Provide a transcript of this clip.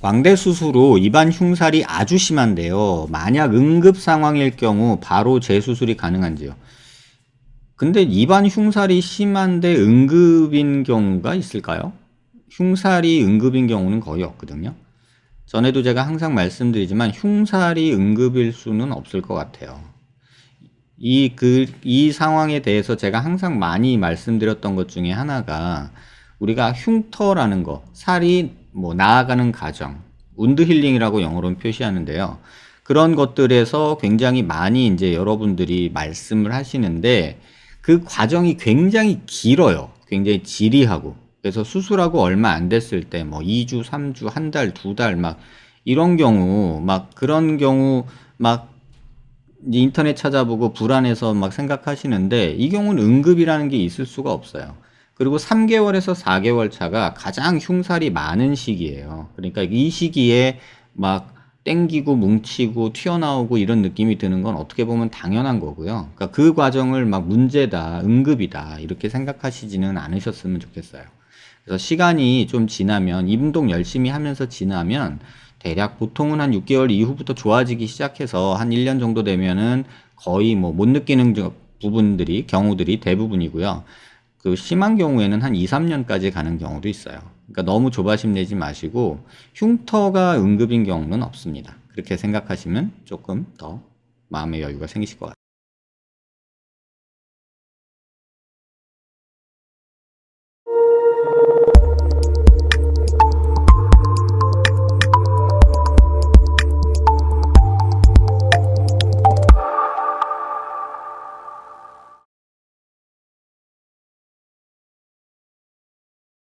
광대 수술 후 입안 흉살이 아주 심한데요. 만약 응급 상황일 경우 바로 재수술이 가능한지요? 근데 입안 흉살이 심한데 응급인 경우가 있을까요? 흉살이 응급인 경우는 거의 없거든요. 전에도 제가 항상 말씀드리지만 흉살이 응급일 수는 없을 것 같아요. 이, 그, 이 상황에 대해서 제가 항상 많이 말씀드렸던 것 중에 하나가 우리가 흉터라는 거, 살이 뭐 나아가는 과정, 운드 힐링이라고 영어로는 표시하는데요. 그런 것들에서 굉장히 많이 이제 여러분들이 말씀을 하시는데 그 과정이 굉장히 길어요. 굉장히 지리하고. 그래서 수술하고 얼마 안 됐을 때 뭐 2주, 3주, 한 달, 두 달 막 이런 경우 막 그런 경우 막 인터넷 찾아보고 불안해서 막 생각하시는데 이 경우는 응급이라는 게 있을 수가 없어요. 그리고 3개월에서 4개월 차가 가장 흉살이 많은 시기예요. 그러니까 이 시기에 막 땡기고 뭉치고 튀어나오고 이런 느낌이 드는 건 어떻게 보면 당연한 거고요. 그러니까 그 과정을 막 문제다, 응급이다 이렇게 생각하시지는 않으셨으면 좋겠어요. 그래서 시간이 좀 지나면 이 운동 열심히 하면서 지나면 대략 보통은 한 6개월 이후부터 좋아지기 시작해서 한 1년 정도 되면은 거의 뭐 못 느끼는 저- 부분들이 경우들이 대부분이고요. 그 심한 경우에는 한 2, 3년까지 가는 경우도 있어요. 그러니까 너무 조바심 내지 마시고 흉터가 응급인 경우는 없습니다. 그렇게 생각하시면 조금 더 마음의 여유가 생기실 것 같아요.